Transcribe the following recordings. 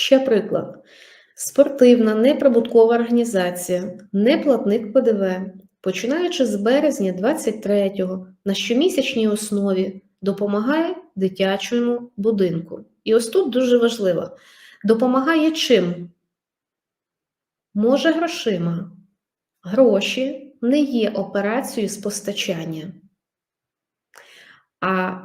Ще приклад. Спортивна неприбуткова організація, неплатник ПДВ, починаючи з березня 23-го на щомісячній основі допомагає дитячому будинку. І ось тут дуже важливо: допомагає чим? Може грошима. Гроші не є операцією з постачання. А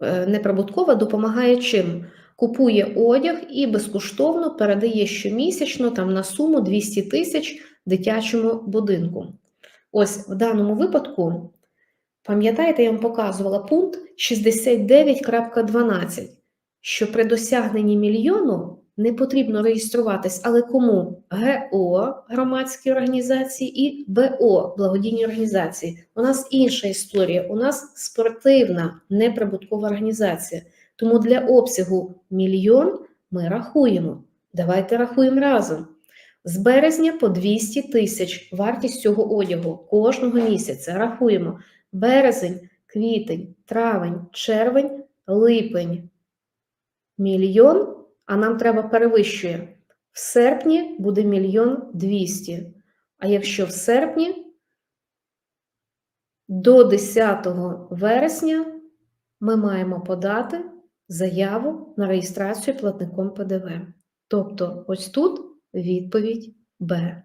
е, неприбуткова допомагає чим? Купує одяг і безкоштовно передає щомісячно там, на суму 200 тисяч дитячому будинку. Ось в даному випадку, пам'ятаєте, я вам показувала пункт 69.12, що при досягненні мільйону не потрібно реєструватись, але кому? ГО громадські організації і БО благодійні організації. У нас інша історія. У нас спортивна неприбуткова організація. Тому для обсягу мільйон ми рахуємо. Давайте рахуємо разом. З березня по 200 тисяч вартість цього одягу кожного місяця. Рахуємо березень, квітень, травень, червень, липень. Мільйон, а нам треба перевищує. В серпні буде мільйон двісті. А якщо в серпні до 10 вересня ми маємо подати заяву на реєстрацію платником ПДВ. Тобто, ось тут відповідь Б.